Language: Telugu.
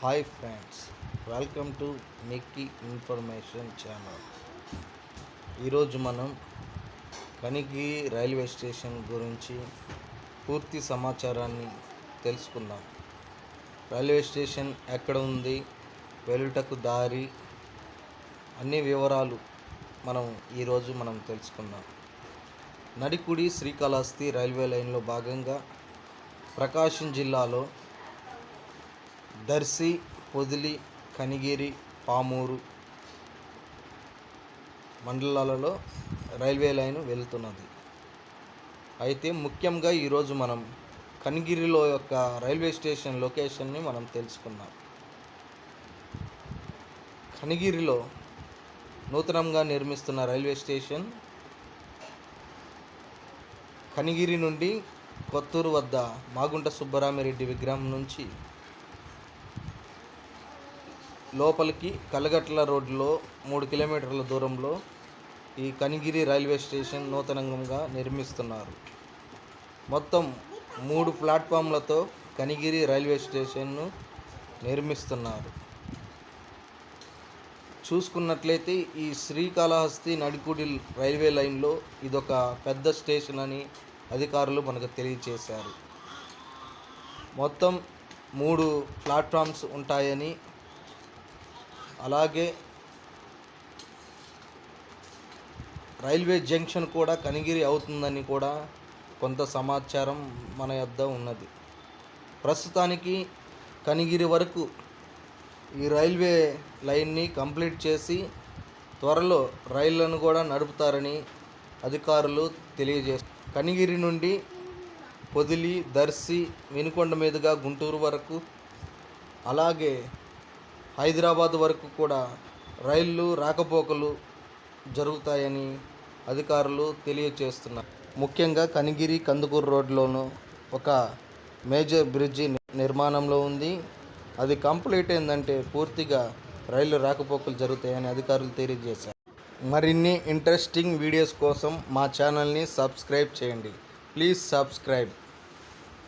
Hi friends welcome to Mickey information channel. ఈరోజు మనం కనిగి రైల్వే స్టేషన్ గురించి పూర్తి సమాచారాన్ని తెలుసుకుందాం. రైల్వే స్టేషన్ ఎక్కడ ఉంది వెళ్ళుటకు దారి అన్ని వివరాలు మనం ఈరోజు మనం తెలుసుకుందాం. నడికుడి శ్రీకాళహస్తి రైల్వే లైన్లో భాగంగా ప్రకాశం జిల్లాలో దర్శి పొదిలి కనిగిరి పామూరు మండలాలలో రైల్వే లైన్ వెళ్తున్నది. అయితే ముఖ్యంగా ఈరోజు మనం కనిగిరిలో యొక్క రైల్వే స్టేషన్ లొకేషన్ని మనం తెలుసుకున్నాం కనిగిరిలో నూతనంగా నిర్మిస్తున్న రైల్వే స్టేషన్ కనిగిరి నుండి కొత్తూరు వద్ద మాగుంట సుబ్బరామిరెడ్డి విగ్రహం నుంచి లోపలికి కలగట్ల రోడ్లో మూడు కిలోమీటర్ల దూరంలో ఈ కనిగిరి రైల్వే స్టేషన్ నూతనంగా నిర్మిస్తున్నారు. మొత్తం మూడు ప్లాట్ఫామ్లతో కనిగిరి రైల్వే స్టేషన్ను నిర్మిస్తున్నారు. చూసుకున్నట్లయితే ఈ శ్రీకాళహస్తి నడికుడి రైల్వే లైన్లో ఇదొక పెద్ద స్టేషన్ అని అధికారులు మనకు తెలియజేశారు మొత్తం మూడు ప్లాట్ఫామ్స్ ఉంటాయని అలాగే రైల్వే జంక్షన్ కూడా కనిగిరి అవుతుందని కూడా కొంత సమాచారం మన యొద్ద ఉన్నది. ప్రస్తుతానికి కనిగిరి వరకు ఈ రైల్వే లైన్ని కంప్లీట్ చేసి త్వరలో రైళ్ళను కూడా నడుపుతారని అధికారులు తెలియజేస్తారు కనిగిరి నుండి పొదిలి దర్శి వినుకొండ మీదుగా గుంటూరు వరకు అలాగే హైదరాబాద్ వరకు కూడా రైళ్ళు రాకపోకలు జరుగుతాయని అధికారులు తెలియచేస్తున్నారు. ముఖ్యంగా కనిగిరి కందుకూరు రోడ్లోను ఒక మేజర్ బ్రిడ్జి నిర్మాణంలో ఉంది. అది కంప్లీట్ అయిందంటే పూర్తిగా రైళ్ళు రాకపోకలు జరుగుతాయని అధికారులు తెలియజేశారు. మరిన్ని ఇంట్రెస్టింగ్ వీడియోస్ కోసం మా ఛానల్ని సబ్స్క్రైబ్ చేయండి. Please subscribe.